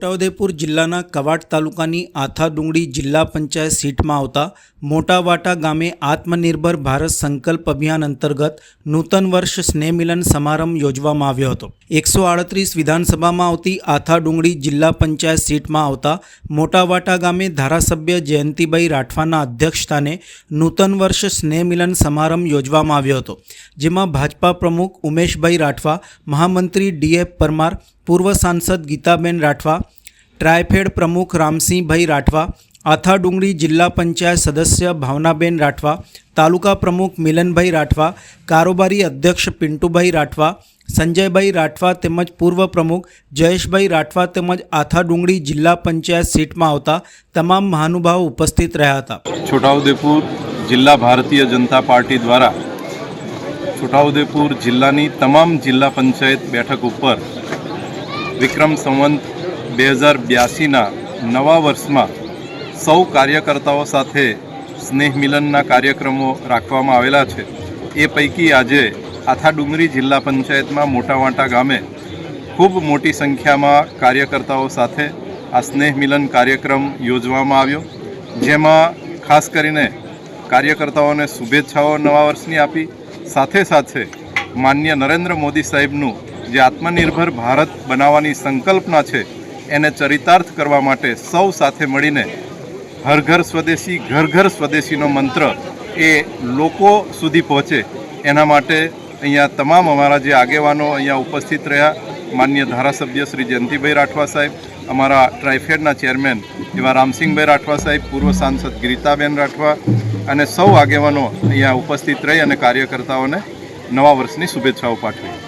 છોટાઉદેપુર જિલ્લાના કવાટ તાલુકાની આથા ડુંગળી જિલ્લા પંચાયત સીટમાં આવતા મોટાવાટા ગામે આત્મનિર્ભર ભારત સંકલ્પ અભિયાન અંતર્ગત નૂતન વર્ષ સ્નેહ મિલન સમારંભ યોજવામાં આવ્યો હતો. એકસો આડત્રીસ વિધાનસભામાં આવતી આથા ડુંગળી જિલ્લા પંચાયત સીટમાં આવતા મોટાવાટા ગામે ધારાસભ્ય જયંતિભાઈ રાઠવાના અધ્યક્ષસ્થાને નૂતન વર્ષ સ્નેહ મિલન સમારંભ યોજવામાં આવ્યો હતો, જેમાં ભાજપા પ્રમુખ ઉમેશભાઈ રાઠવા, મહામંત્રી ડીએફ પરમાર, પૂર્વ સાંસદ ગીતાબેન રાઠવા ટ્રાયફેડ પ્રમુખ રામસિંહભાઈ રાઠવા, આથા ડુંગળી જિલ્લા પંચાયત સદસ્ય ભાવનાબેન રાઠવા, તાલુકા પ્રમુખ મિલનભાઈ રાઠવા, કારોબારી અધ્યક્ષ પિન્ટુભાઈ રાઠવા, સંજયભાઈ રાઠવા તેમજ પૂર્વ પ્રમુખ જયેશભાઈ રાઠવા તેમજ આથા ડુંગળી જિલ્લા પંચાયત સીટમાં આવતા તમામ મહાનુભાવો ઉપસ્થિત રહ્યા હતા. છોટાઉદેપુર જિલ્લા ભારતીય જનતા પાર્ટી દ્વારા છોટાઉદેપુર જિલ્લાની તમામ જિલ્લા પંચાયત બેઠક ઉપર વિક્રમ સંવંત બે હજાર બ્યાસીના નવા વર્ષમાં સૌ કાર્યકર્તાઓ સાથે સ્નેહ મિલનના કાર્યક્રમો રાખવામાં આવેલા છે. એ પૈકી આજે આથા ડુંગરી જિલ્લા પંચાયતમાં મોટાવાંટા ગામે ખૂબ મોટી સંખ્યામાં કાર્યકર્તાઓ સાથે આ સ્નેહ મિલન કાર્યક્રમ યોજવામાં આવ્યો. જેમાં ખાસ કરીને કાર્યકર્તાઓને શુભેચ્છાઓ નવા વર્ષની આપી, સાથે સાથે માન્ય નરેન્દ્ર મોદી સાહેબનું જે આત્મનિર્ભર ભારત બનાવવાની સંકલ્પના છે એને ચરિતાર્થ કરવા માટે સૌ સાથે મળીને હર ઘર સ્વદેશી, ઘર ઘર સ્વદેશીનો મંત્ર એ લોકો સુધી પહોંચે. એના માટે અહીંયા તમામ અમારા જે આગેવાનો અહીંયા ઉપસ્થિત રહ્યા, માન્ય ધારાસભ્ય શ્રી જયંતિભાઈ રાઠવા સાહેબ, અમારા ટ્રાઇફેડના ચેરમેન એવા રામસિંહભાઈ રાઠવા સાહેબ, પૂર્વ સાંસદ ગીતાબેન રાઠવા અને સૌ આગેવાનો અહીંયા ઉપસ્થિત રહી અને કાર્યકર્તાઓને નવા વર્ષની શુભેચ્છાઓ પાઠવી.